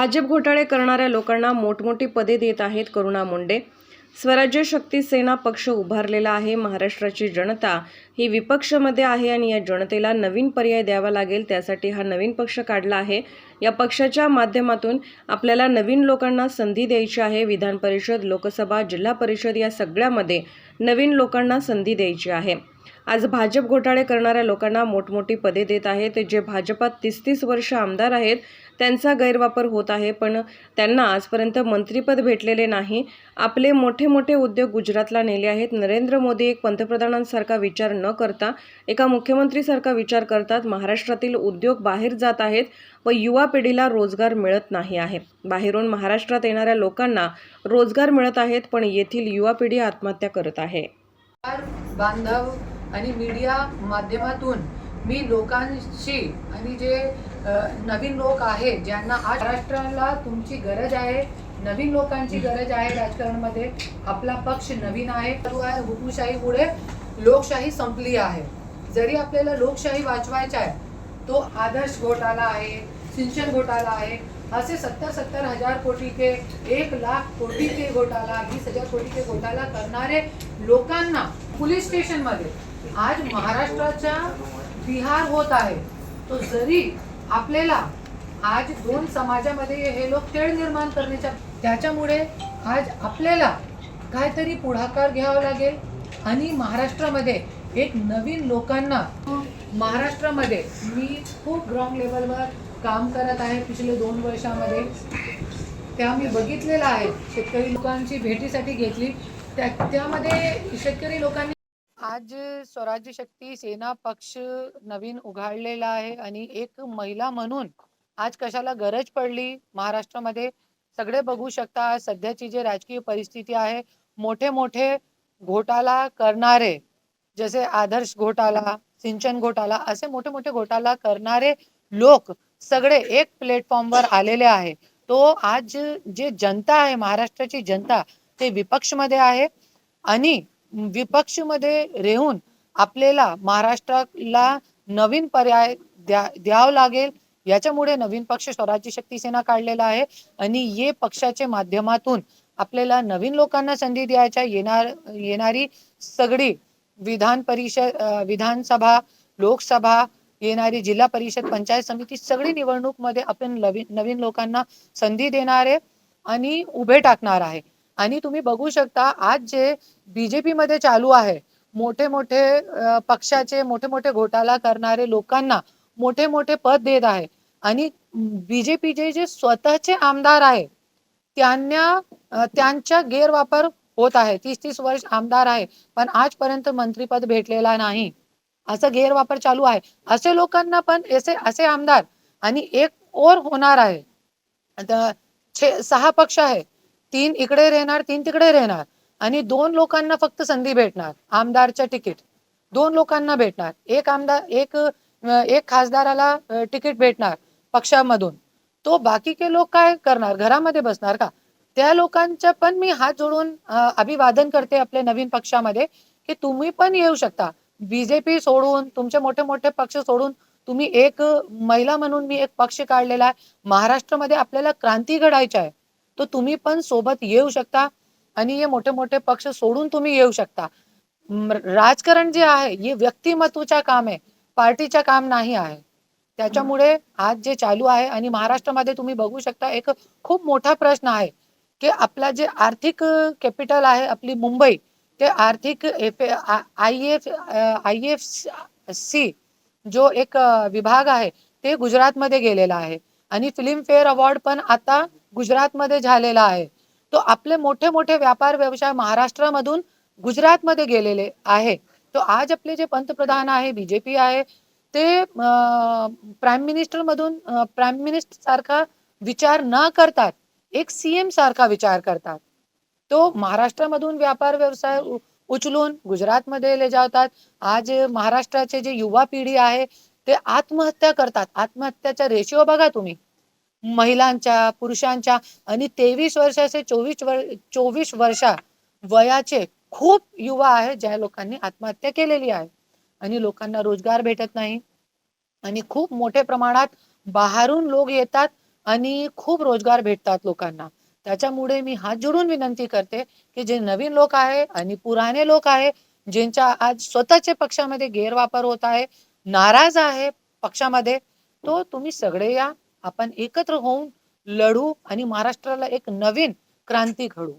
भाजप घोटाळे करणाऱ्या लोकांना मोठमोठी पदे देत आहेत करुणा मुंडे. स्वराज्य शक्ती सेना पक्ष उभारलेला आहे. महाराष्ट्राची जनता ही विपक्षमध्ये आहे आणि या जनतेला नवीन पर्याय द्यावा लागेल त्यासाठी हा नवीन पक्ष काढला आहे. या पक्षाच्या माध्यमातून आपल्याला नवीन लोकांना संधी द्यायची आहे. विधान परिषद लोकसभा जिल्हा परिषद या सगळ्यामध्ये नवीन लोकांना संधी द्यायची आहे. आज भाजप घोटाळे करणाऱ्या लोकांना मोठमोठी पदे देत आहेत. जे भाजपात तीस तीस वर्ष आमदार आहेत त्यांचा गैरवापर होत आहे. पण त्यांना आजपर्यंत मंत्रीपद भेटलेले नाही. आपले मोठे मोठे उद्योग गुजरातला नेले आहेत. नरेंद्र मोदी एक पंतप्रधानांसारखा विचार न करता एका मुख्यमंत्रीसारखा विचार करतात. महाराष्ट्रातील उद्योग बाहेर जात आहेत व युवा पिढीला रोजगार मिळत नाही आहे. बाहेरून महाराष्ट्रात येणाऱ्या लोकांना रोजगार मिळत आहेत पण येथील युवा पिढी आत्महत्या करत आहे. आहे. बांधव आणि मीडिया माध्यमातून मी लोकांशी आणि जे नवीन लोक आहेत ज्यांना आज महाराष्ट्राला तुमची गरज आहे नवीन लोकांची गरज आहे राजकारणामध्ये आपला पक्ष नवीन आहे चालू आहे हुकुमशाहीमुळे लोकशाही संपली आहे. जरी आपल्याला लोकशाही वाचवायचा आहे तो आदर्श घोटाळा आहे सिंचन घोटाळा आहे असे सत्तर सत्तर हजार कोटी के एक लाख कोटी के घोटाळा वीस हजार कोटी के घोटाळा करणारे लोकांना पोलीस स्टेशनमध्ये आज महाराष्ट्राच्या बिहार होत आहे. तो जरी आपल्याला आज दोन समाजामध्ये हे लोक खेळ निर्माण करण्याच्या त्याच्यामुळे आज आपल्याला काहीतरी पुढाकार घ्यावा लागेल. आणि महाराष्ट्रामध्ये एक नवीन लोकांना महाराष्ट्रामध्ये मी खूप ग्राउंड लेवलवर काम करत आहे पिछले दोन वर्षामध्ये. त्या मी बघितलेलं आहे शेतकरी लोकांची भेटीसाठी घेतली. त्या त्यामध्ये शेतकरी लोकांनी आज स्वराज्य शक्ती सेना पक्ष नवीन उघडलेला आहे आणि एक महिला म्हणून आज कशाला गरज पडली? महाराष्ट्रामध्ये सगळे बघू शकता सध्याची जे राजकीय परिस्थिती आहे मोठे मोठे घोटाला करणारे जसे आदर्श घोटाला सिंचन घोटाला असे मोठे मोठे घोटाला करणारे लोक सगळे एक प्लॅटफॉर्मवर आलेले आहे. तो आज जे जनता आहे महाराष्ट्राची जनता ते विपक्षमध्ये आहे. आणि विपक्षमध्ये रेहून आपल्याला महाराष्ट्राला नवीन पर्याय द्या द्यावं लागेल. याच्यामुळे नवीन पक्ष स्वराज्य शक्ती सेना काढलेला आहे. आणि ये पक्षाच्या माध्यमातून आपल्याला नवीन लोकांना संधी द्यायच्या येणार येणारी सगळी विधान परिषद विधानसभा लोकसभा येणारी जिल्हा परिषद पंचायत समिती सगळी निवडणूकमध्ये आपण नवीन नवीन लोकांना संधी देणार आहे आणि उभे टाकणार आहे. आणि तुम्ही बघू शकता आज जे बीजेपी मध्ये चालू आहे मोठे मोठे पक्षाचे मोठे मोठे घोटाळा करणारे लोकांना मोठे मोठे पद देत आहे. आणि बीजेपीचे जे स्वतःचे आमदार आहे त्यांना त्यांचा गैरवापर होत आहे. तीस तीस वर्ष आमदार आहे पण आजपर्यंत मंत्रीपद भेटलेला नाही. असा गैरवापर चालू आहे. असे लोकांना पण असे असे आमदार आणि एक और होणार आहे. आता छे सहा पक्ष आहे तीन इकडे राहणार तीन तिकडे राहणार. आणि दोन लोकांना फक्त संधी भेटणार आमदारच्या तिकीट. दोन लोकांना भेटणार. एक आमदार एक एक खासदाराला तिकीट भेटणार पक्षामधून. तो बाकीचे लोक काय करणार? घरामध्ये बसणार का? त्या लोकांच्या पण मी हात जोडून अभिवादन करते आपल्या नवीन पक्षामध्ये की तुम्ही पण येऊ शकता. बीजेपी सोडून तुमचे मोठे मोठे पक्ष सोडून तुम्ही एक महिला म्हणून मी एक पक्ष काढलेला आहे. महाराष्ट्रामध्ये आपल्याला क्रांती घडायची आहे. तर तुम्ही पण सोबत येऊ शकता आणि हे मोठे मोठे पक्ष सोडून तुम्ही येऊ शकता. राजकारण जे आहे हे व्यक्तिमत्वच्या काम आहे. पार्टीच्या काम नाही आहे. त्याच्यामुळे आज जे चालू आहे आणि महाराष्ट्रामध्ये तुम्ही बघू शकता एक खूप मोठा प्रश्न आहे की आपला जे आर्थिक कॅपिटल आहे आपली मुंबई ते आर्थिक F I F I F C जो एक विभाग आहे ते गुजरातमध्ये गेलेला आहे. आणि फिल्मफेअर अवॉर्ड पण आता गुजरातमध्ये झालेला आहे. तो आपले मोठे मोठे व्यापार व्यवसाय महाराष्ट्रामधून गुजरातमध्ये गेलेले आहे. तो आज आपले जे पंतप्रधान आहे बीजेपी आहे ते प्राईम मिनिस्टर मधून प्राईम मिनिस्टर सारखा विचार न करतात. एक सीएम सारखा विचार करतात. तो महाराष्ट्रामधून व्यापार व्यवसाय उ- उचलून गुजरातमध्ये ले जातात. आज महाराष्ट्राचे जे युवा पिढी आहे ते आत्महत्या करतात. आत्महत्याचा रेशिओ बघा तुम्ही. महिलांच्या पुरुषांच्या आणि तेवीस वर्षाचे चोवीस वर चोवीस वर्षा वयाचे खूप युवा आहेत ज्या लोकांनी आत्महत्या केलेली आहे. आणि लोकांना रोजगार भेटत नाही. आणि खूप मोठ्या प्रमाणात बाहेरून लोक येतात आणि खूप रोजगार भेटतात लोकांना. त्याच्यामुळे मी हात जोडून विनंती करते की जे नवीन लोक आहे आणि पुराणे लोक आहे ज्यांच्या आज स्वतःच्या पक्षामध्ये गैरवापर होत आहे नाराज आहे पक्षामध्ये तो तुम्ही सगळे या आपण एकत्र होऊन लढू आणि महाराष्ट्राला एक नवीन क्रांती घडू